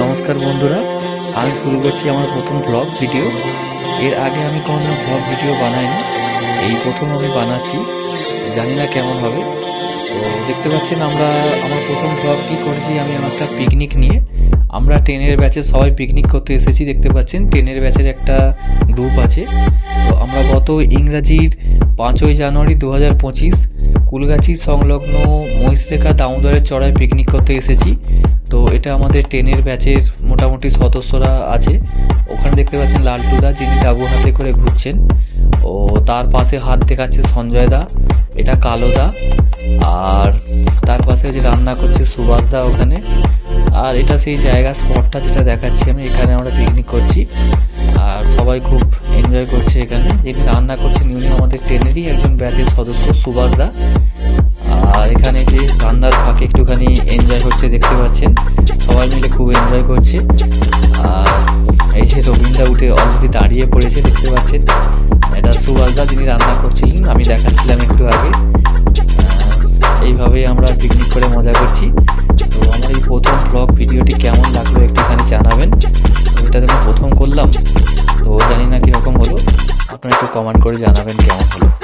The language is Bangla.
নমস্কার বন্ধুরা, আমি শুরু করছি আমার প্রথম ব্লগ ভিডিও এর আগে আমি কোনো ব্লগ ভিডিও বানাইনি, এই প্রথম আমি বানাচ্ছি, জানি না কেমন হবে। তো দেখতে পাচ্ছেন আমরা, আমার প্রথম ব্লগ কি করেছি, আমি একটা পিকনিক নিয়ে, আমরা টেনের ব্যাচে সবাই পিকনিক করতে এসেছি, দেখতে পাচ্ছেন টেনের ব্যাচের একটা গ্রুপ আছে। তো আমরা গত ইংরাজির পাঁচই জানুয়ারি দু হাজার পঁচিশ কুলগাছি সংলগ্ন মহিষরেখা দামোদরের চড়ায় পিকনিক করতে এসেছি। তো এটা আমাদের টেনের ব্যাচের মোটামুটি সদস্যরা আছে। ওখানে দেখতে পাচ্ছেন লালটুদা, যিনি ডাবু হাতে করে ঘুরছেন। ও তার পাশে হাত দেখাচ্ছে সঞ্জয় দা, এটা কালোদা আর তার পাশে যে রান্না করছে সুভাষ দা ওখানে। আর এটা সেই জায়গা স্পটটা যেটা দেখাচ্ছি আমি, এখানে আমরা পিকনিক করছি। আর সবাই খুব এনজয় করছে এখানে। যিনি রান্না করছেন, উনি আমাদের ট্রেনেরই একজন ব্যাচের সদস্য, সুভাষ দা। আর এখানে যে রান্নার ফাঁকে একটুখানি এনজয় করছে দেখতে পাচ্ছেন। সবাই মিলে খুব এনজয় করছে। আর এই যে রবীন্দ্রা উঠে অলরেডি দাঁড়িয়ে পড়েছে দেখতে পাচ্ছেন। এটা সুভাষ দা যিনি রান্না করছিলেন, আমি দেখাচ্ছিলাম একটু আগে। একটু কমেন্ট করে জানাবেন কেমন হলো।